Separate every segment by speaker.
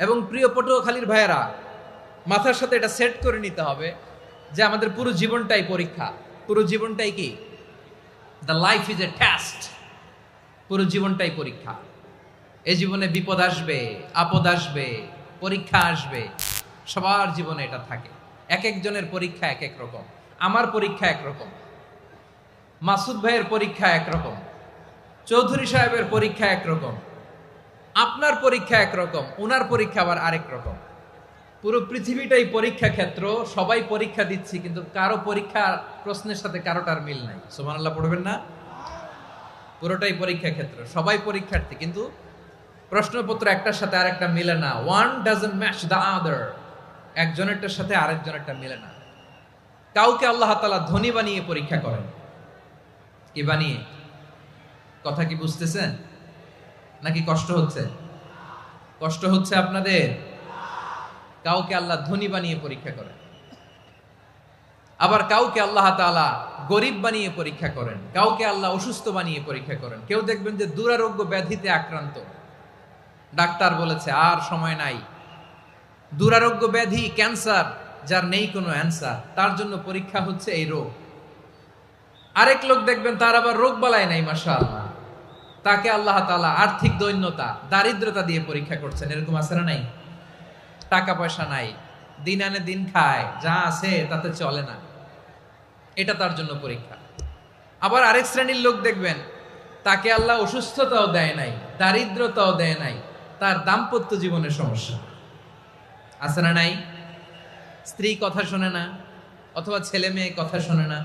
Speaker 1: এবং প্রিয় পটুয়াখালীর ভাইয়েরা, মাথার সাথে এটা সেট করে নিতে হবে যে আমাদের পুরো জীবনটাই পরীক্ষা। পুরো জীবনটাই কি? The life is a test পুরো জীবনটাই পরীক্ষা। এই জীবনে বিপদ আসবে, আপদ আসবে, পরীক্ষা আসবে। সবার জীবনে এটা থাকে। এক একজনের পরীক্ষা এক এক রকম। আমার পরীক্ষা একরকম মাসুদ ভাইয়ের পরীক্ষা একরকম চৌধুরী সাহেবের পরীক্ষা একরকম আপনার পরীক্ষা একরকম ওনার পরীক্ষা আবার আরেক রকম। পুরো পৃথিবীটাই পরীক্ষা ক্ষেত্র, সবাই পরীক্ষা দিচ্ছি, কিন্তু কারও পরীক্ষা প্রশ্নের সাথে কারোটার মিল নাই। সুবহানাল্লাহ, পড়বেন না? পুরোটাই পরীক্ষা ক্ষেত্র, সবাই পরীক্ষার্থী, কিন্তু প্রশ্নপত্র একটার সাথে আরেকটা মিলে না। One doesn't match the other একজনেরটার সাথে আরেকজনেরটা মিলে না। কাউকে আল্লাহ তালা ধনী বানিয়ে পরীক্ষা করেন। কি বানিয়ে? কথা কি বুঝতেছেন? নাকি কষ্ট হচ্ছে? কষ্ট হচ্ছে আপনাদের? কাউকে আল্লাহ ধনী বানিয়ে পরীক্ষা করেন। আবার কাউকে আল্লাহ তাআলা গরিব বানিয়ে পরীক্ষা করেন। কাউকে আল্লাহ অসুস্থ বানিয়ে পরীক্ষা করেন। কেউ দেখবেন যে দুরারোগ্য ব্যাধিতে আক্রান্ত। ডাক্তার বলেছে, আর সময় নাই। দুরারোগ্য ব্যাধি ক্যান্সার, যার নেই কোনো অ্যান্সার। তার জন্য পরীক্ষা হচ্ছে এই রোগ। আরেক লোক দেখবেন, তার আবার রোগ বালাই নাই মাসা তাকে আল্লাহ তালা আর্থিক দৈন্যতা, দারিদ্রতা দিয়ে পরীক্ষা করছেন। এরকম আছে না নাই? টাকা পয়সা নাই। দিন আনে দিন খায়, যা আছে তাতে চলে না। এটা তার জন্য পরীক্ষা। আবার আরেক শ্রেণির লোক দেখবেন, তাকে আল্লাহ অসুস্থতাও দেয় নাই, দারিদ্রতাও দেয় নাই, তার দাম্পত্য জীবনের সমস্যা। আছে না নাই? স্ত্রী কথা শোনে না, অথবা ছেলে মেয়ে কথা শোনে না।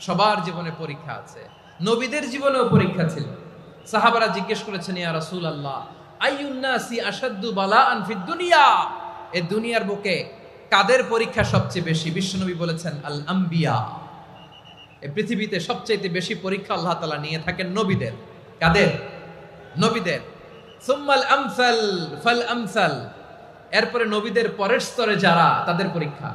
Speaker 1: সবার জীবনে পরীক্ষা আছে। নবীদের জীবনেও পরীক্ষা ছিল। সাহাবারা জিজ্ঞেস করেছেন, ইয়া রাসূল আল্লাহ আইয়ুন্নাসি আসাদ্দু বালা আনফিদ দুনিয়া? এ দুনিয়ার বুকে কাদের পরীক্ষা সবচেয়ে বেশি? বিশ্বনবী বলেছেন আল আম্বিয়া এ পৃথিবীতে সবচাইতে বেশি পরীক্ষা আল্লাহ তাআলা নিয়ে থাকেন নবীদের। কাদের? নবীদের। সুম্মাল আমসাল, ফাল আমসাল। এরপরে নবীদের পরের স্তরে যারা, তাদের পরীক্ষা।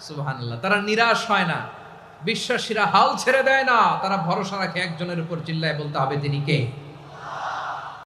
Speaker 1: সুবহানাল্লাহ। তারা নিরাশ হয় না। বিশ্বাসীরা হাল ছেড়ে দেয় না। তারা ভরসা রাখে একজনের উপর, চিল্লায় বলতে হবে তিনি কে?